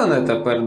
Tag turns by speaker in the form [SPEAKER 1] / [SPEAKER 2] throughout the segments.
[SPEAKER 1] Погано тепер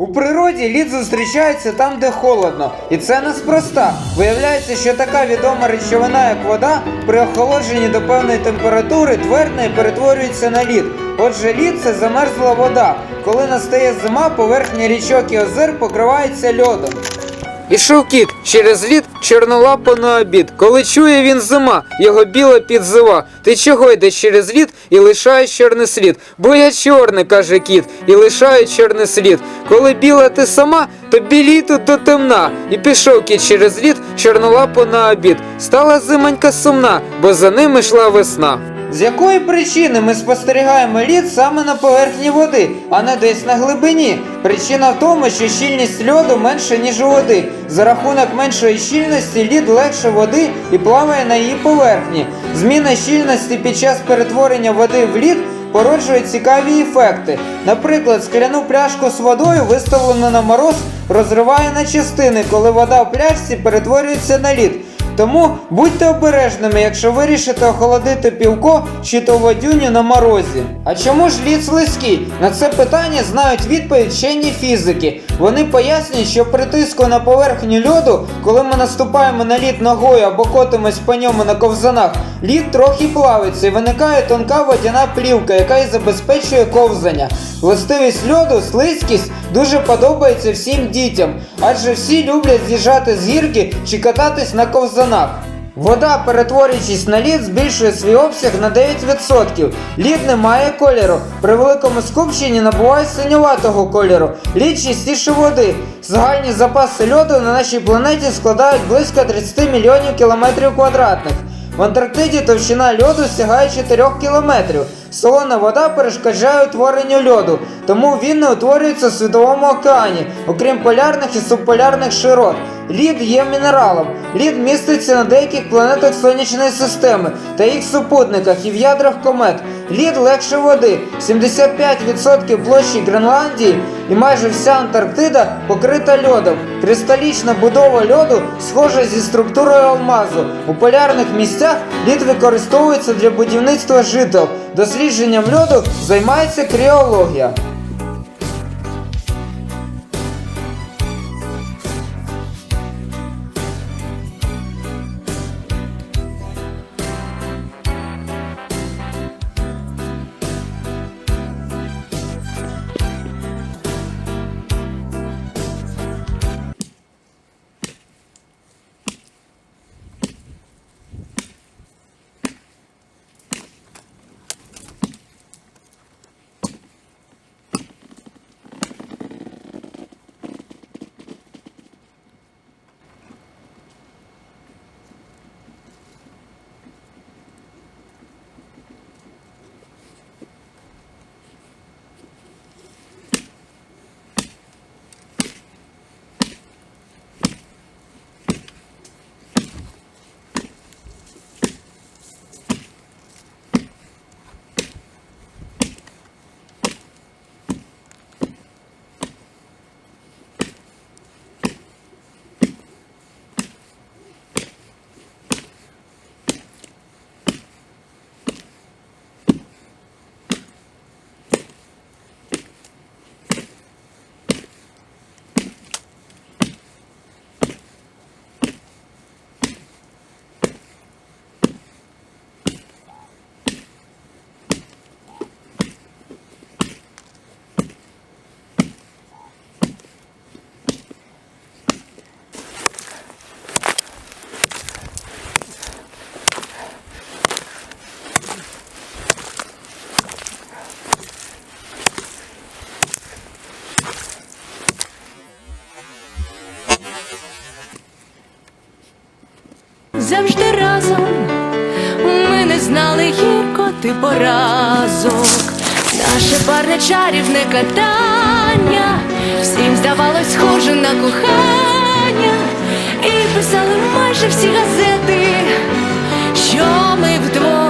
[SPEAKER 1] У природі лід зустрічається там, де холодно, і це неспроста. Виявляється, що така відома речовина, як вода, при охолодженні до певної температури твердне і перетворюється на лід. Отже, лід це замерзла вода. Коли настає зима, поверхня річок і озер покривається льодом. Ішов кіт через лід чорнолапо на обід. Коли чує він зима, його біло підзива. Ти чого йдеш через лід і лишаєш чорний слід? Бо я чорний, каже кіт, і лишаю чорний слід. Коли біла ти сама, то білій тут до темна. І пішов кіт через лід чорнолапо на обід. Стала зимонька сумна, бо за ним йшла весна. З якої причини ми спостерігаємо лід саме на поверхні води, а не десь на глибині? Причина в тому, що щільність льоду менша, ніж у води. За рахунок меншої щільності лід легше води і плаває на її поверхні. Зміна щільності під час перетворення води в лід породжує цікаві ефекти. Наприклад, скляну пляшку з водою, виставлену на мороз, розриває на частини, коли вода в пляшці перетворюється на лід. Тому будьте обережними, якщо вирішите охолодити півко чи то водюню на морозі. А чому ж лід слизький? На це питання знають відповідь вчені фізики. Вони пояснюють, що при тиску на поверхню льоду, коли ми наступаємо на лід ногою або котимось по ньому на ковзанах, лід трохи плавиться і виникає тонка водяна плівка, яка і забезпечує ковзання. Властивість льоду, слизькість дуже подобається всім дітям, адже всі люблять з'їжджати з гірки чи кататись на ковзанах. Вода, перетворюючись на лід, збільшує свій обсяг на 9%. Лід не має кольору. При великому скупченні набуває синюватого кольору. Лід чистіше води. Загальні запаси льоду на нашій планеті складають близько 30 мільйонів кілометрів квадратних. В Антарктиді товщина льоду сягає 4 кілометрів. Солона вода перешкоджає утворенню льоду, тому він не утворюється в світовому океані, окрім полярних і субполярних широт. Лід є мінералом. Лід міститься на деяких планетах сонячної системи та їх супутниках і в ядрах комет. Лід легше води. 75% площі Гренландії і майже вся Антарктида покрита льодом. Кристалічна будова льоду схожа зі структурою алмазу. У полярних місцях лід використовується для будівництва жител. Дослідженням льоду займається кріологія.
[SPEAKER 2] Завжди разом. Ми не знали гіркоти поразок. Наше парне чарівне катання всім здавалось схоже на кохання, і писали майже всі газети, що ми вдвох